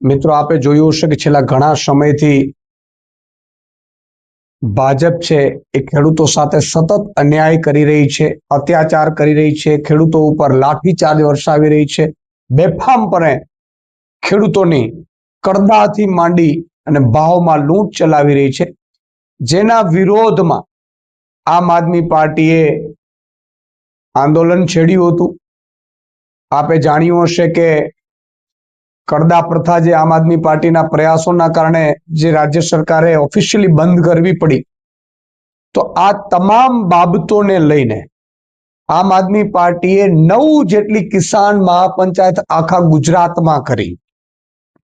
મિત્રો, આપે જોયું હશે કે છેલ્લા ઘણા સમયથી ભાજપ છે એ ખેડૂતો સાથે સતત અન્યાય કરી રહી છે, અત્યાચાર કરી રહી છે, ખેડૂતો ઉપર લાઠીચાર્જ વરસાવી રહી છે, બેફામપણે ખેડૂતોની કરદાથી માંડી અને ભાવમાં લૂંટ ચલાવી રહી છે. જેના વિરોધમાં આમ આદમી પાર્ટીએ આંદોલન છેડ્યું હતું. આપે જાણ્યું હશે કે કરદા પ્રથા જે આમ આદમી પાર્ટીના પ્રયાસોના કારણે જે રાજ્ય સરકારે ઓફિશિયલી બંધ કરવી પડી, તો આ તમામ બાબતોને લઈને આમ આદમી પાર્ટીએ નવ જેટલી કિસાન મહાપંચાયત આખા ગુજરાતમાં કરી.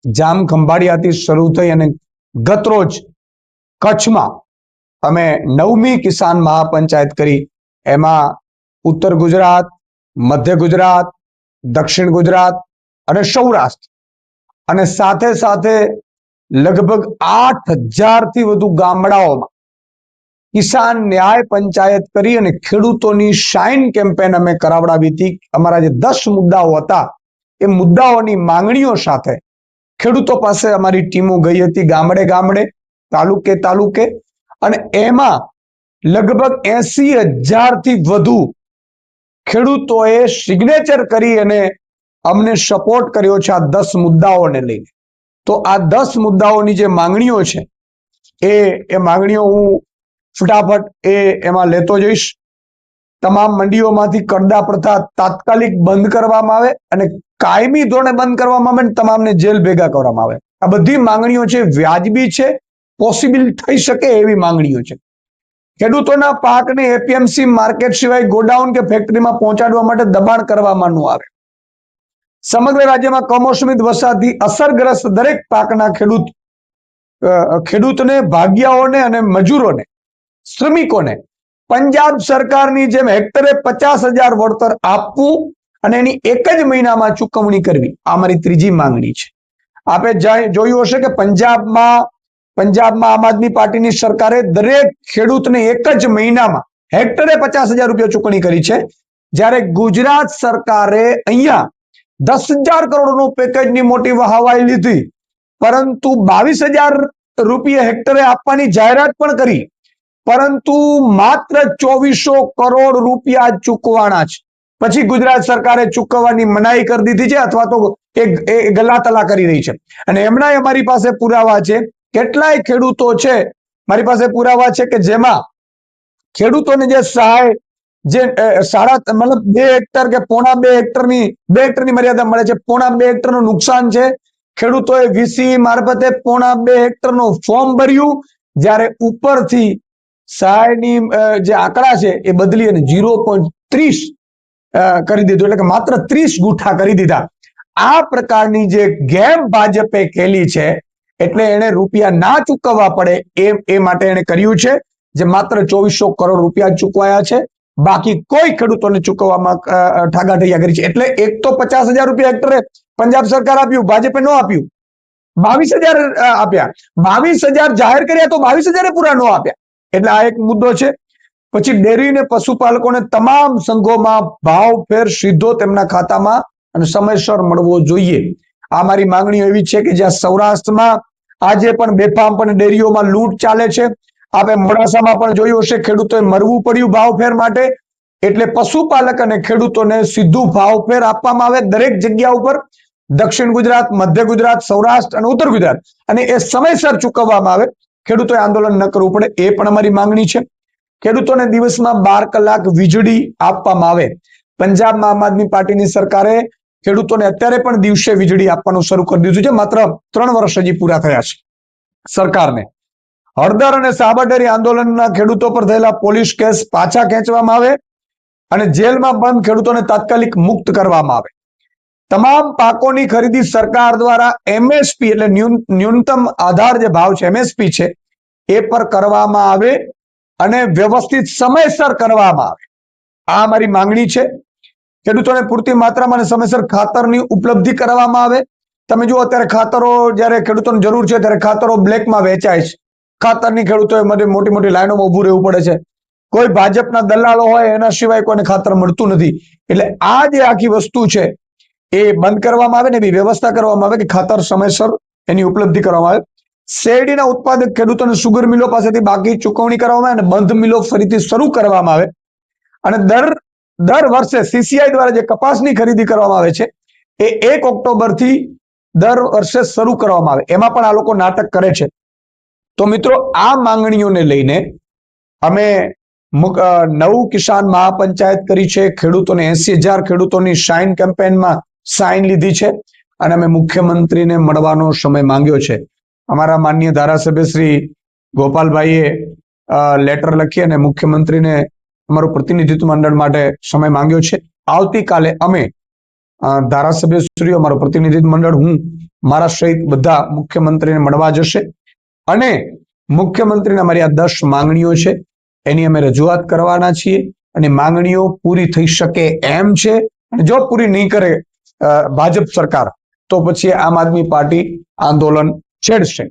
જામ ખંભાળિયાથી શરૂ થઈ અને ગતરોજ કચ્છમાં અમે નવમી કિસાન મહાપંચાયત કરી. એમાં ઉત્તર ગુજરાત, મધ્ય ગુજરાત, દક્ષિણ ગુજરાત અને સૌરાષ્ટ્ર અને સાથે સાથે લગભગ આઠ હજારથી વધુ ગામડાઓમાં કિસાન ન્યાય પંચાયત કરી અને ખેડૂતોની શાઇન કેમ્પેન અમે કરાવડાવી હતી. અમારા જે દસ મુદ્દાઓ હતા, એ મુદ્દાઓની માંગણીઓ સાથે ખેડૂતો પાસે અમારી ટીમો ગઈ હતી ગામડે ગામડે, તાલુકે તાલુકે, અને એમાં લગભગ એસી હજારથી વધુ ખેડૂતોએ સિગ્નેચર કરી અને અમને સપોર્ટ કર્યો છે આ દસ મુદ્દાઓને લઈને. તો આ દસ મુદ્દાઓની જે માંગણીઓ છે, એ એ માંગણીઓ હું ફટાફટ એ એમાં લેતો જઈશ. તમામ મંડીઓમાંથી કરદા પ્રથા તાત્કાલિક બંધ કરવામાં આવે અને કાયમી ધોરણે બંધ કરવામાં આવે અને તમામને જેલ ભેગા કરવામાં આવે. આ બધી માંગણીઓ છે, વ્યાજબી છે પોસિબલ થઈ શકે એવી માંગણીઓ છે. ખેડૂતોના પાકને એપીએમસી માર્કેટ સિવાય ગોડાઉન કે ફેક્ટરીમાં પહોંચાડવા માટે દબાણ કરવામાં આવે. સમગ્ર રાજ્યમાં કમોસમી વરસાદથી અસરગ્રસ્ત દરેક પાકના ખેડૂત ખેડૂતને, ભાગ્યાઓને અને મજૂરોને, શ્રમિકોને પંજાબ સરકારની જેમ હેક્ટરે પચાસ હજાર વળતર આપવું અને એની એક જ મહિનામાં ચૂકવણી કરવી, આ મારી ત્રીજી માંગણી છે. આપે જોયું હશે કે પંજાબમાં પંજાબમાં આમ આદમી પાર્ટીની સરકારે દરેક ખેડૂતને એક જ મહિનામાં હેક્ટરે પચાસ હજાર રૂપિયા ચૂકવણી કરી છે. જ્યારે ગુજરાત સરકારે અહીંયા દસ હજાર કરોડનું પેકેજની મોટી વહાવાઈ લીધી. પરંતુ બાવીસ હજાર રૂપિયા હેક્ટરે આપવાની જાહેરાત પણ કરી. પરંતુ માત્ર ચોવીસો કરોડ રૂપિયા ચૂકવાના છે. પછી ગુજરાત સરકારે ચૂકવવાની મનાઈ કરી દીધી છે અથવા તો એ ગલાતલા કરી રહી છે. અને એમના અમારી પાસે પુરાવા છે. કેટલાય ખેડૂતો છે, મારી પાસે પુરાવા છે કે જેમાં ખેડૂતોને જે સહાય જે સાડા મતલબ બે હેક્ટર કે પોણા બે હેક્ટરની બે હેક્ટરની મર્યાદા મળે છે. પોણા બે હેક્ટરનું નુકસાન છે. ખેડૂતોએ વીસી મારફતે પોણા બે હેક્ટરનું ફોર્મ ભર્યું. જ્યારે ઉપરથી સહાયની જે આંકડા છે એ બદલી અને ઝીરો પોઈન્ટ ત્રીસ કરી દીધું. એટલે કે માત્ર ત્રીસ ગુઠા કરી દીધા. આ પ્રકારની જે ગેમ ભાજપે ખેલી છે, એટલે એને રૂપિયા ના ચૂકવવા પડે એ એ માટે એને કર્યું છે, જે માત્ર ચોવીસો કરોડ રૂપિયા ચૂકવાયા છે. બાકી કોઈ ખેડૂતોને ચૂકવવામાં ઠાગાઠૈયા કરી છે. એટલે એક તો પચાસ હજાર રૂપિયા હેક્ટરે પંજાબ સરકાર આપ્યું, ભાજપે ન આપ્યું. બાવીસ હજાર આપ્યા. બાવીસ હજાર જાહેર કર્યા તો બાવીસ પૂરા ન આપ્યા. એટલે આ એક મુદ્દો છે. પછી ડેરી ને પશુપાલકોને તમામ સંઘોમાં ભાવ ફેર સીધો તેમના ખાતામાં અને સમયસર મળવો જોઈએ. આ મારી માંગણીઓ એવી છે કે જ્યાં સૌરાષ્ટ્રમાં આજે પણ બેફામ પણ ડેરીઓમાં લૂંટ ચાલે છે. આપણે મોડાસામાં પણ જોયું હશે, ખેડૂતોએ મરવું પડ્યું ભાવ ફેર માટે. એટલે પશુપાલક અને ખેડૂતોને સીધું ભાવ ફેર આપવામાં આવે દરેક જગ્યા ઉપર. દક્ષિણ ગુજરાત, મધ્ય ગુજરાત, સૌરાષ્ટ્ર અને ઉત્તર ગુજરાત. અને એ સમયસર ચૂકવવામાં આવે. ખેડૂતોએ આંદોલન ન કરવું પડે, એ પણ અમારી માંગણી છે. ખેડૂતોને દિવસમાં બાર કલાક વીજળી આપવામાં આવે. પંજાબમાં આમ આદમી પાર્ટીની સરકારે ખેડૂતોને અત્યારે પણ દિવસે વીજળી આપવાનું શરૂ કરી દીધું છે. માત્ર ત્રણ વર્ષ હજી પૂરા થયા છે સરકારને. હળદર અને સાબરડેરી આંદોલનના ખેડૂતો પર થયેલા પોલીસ કેસ પાછા ખેંચવામાં આવે અને જેલમાં બંધ ખેડૂતોને તાત્કાલિક મુક્ત કરવામાં આવે. તમામ પાકોની ખરીદી સરકાર દ્વારા એમએસપી એટલે ન્યૂનતમ આધાર જે ભાવ છે, એમએસપી છે, એ પર કરવામાં આવે અને વ્યવસ્થિત સમયસર કરવામાં આવે. આ મારી માંગણી છે. ખેડૂતોને પૂરતી માત્રામાં અને સમયસર ખાતરની ઉપલબ્ધિ કરવામાં આવે. તમે જુઓ, અત્યારે ખાતરો જ્યારે ખેડૂતોને જરૂર છે, ત્યારે ખાતરો બ્લેકમાં વેચાય છે. ખાતરની ખેડૂતોએ માટે મોટી લાઈનોમાં ઊભું રહેવું પડે છે. કોઈ ભાજપના દલાલો હોય એના સિવાય કોઈને ખાતર મળતું નથી. એટલે આ જે આખી વસ્તુ છે, એ બંધ કરવામાં આવે ને એવી વ્યવસ્થા કરવામાં આવે કે ખાતર સમયસર એની ઉપલબ્ધિ કરવામાં આવે. શેરડીના ઉત્પાદક ખેડૂતોને સુગર મિલો પાસેથી બાકી ચૂકવણી કરવામાં આવે અને બંધ મિલો ફરીથી શરૂ કરવામાં આવે. અને દર દર વર્ષે સીસીઆઈ દ્વારા જે કપાસની ખરીદી કરવામાં આવે છે, એ એક ઓક્ટોબરથી દર વર્ષે શરૂ કરવામાં આવે. એમાં પણ આ લોકો નાટક કરે છે. તો મિત્રો, આ માંગણીઓને લઈને અમે નવું કિસાન મહાપંચાયત કરી છે. ખેડૂતોને એસી હજાર ખેડૂતોની સાઇન કેમ્પેનમાં સાઇન લીધી છે અને અમે મુખ્યમંત્રીને મળવાનો સમય માંગ્યો છે. અમારા માન્ય ધારાસભ્ય શ્રી ગોપાલભાઈએ લેટર લખી અને મુખ્યમંત્રીને અમારું પ્રતિનિધિત્વ મંડળ માટે સમય માંગ્યો છે. આવતીકાલે અમે ધારાસભ્યશ્રીઓ, અમારું પ્રતિનિધિત્વ મંડળ, હું, મારા સહિત બધા મુખ્યમંત્રીને મળવા જશે. અને મુખ્યમંત્રીને અમારી આ દસ માંગણીઓ છે, એની અમે રજૂઆત કરવાના છીએ અને માંગણીઓ પૂરી થઈ શકે એમ છે. અને જો પૂરી નહીં કરે ભાજપ સરકાર, તો પછી આમ આદમી પાર્ટી આંદોલન છેડશે.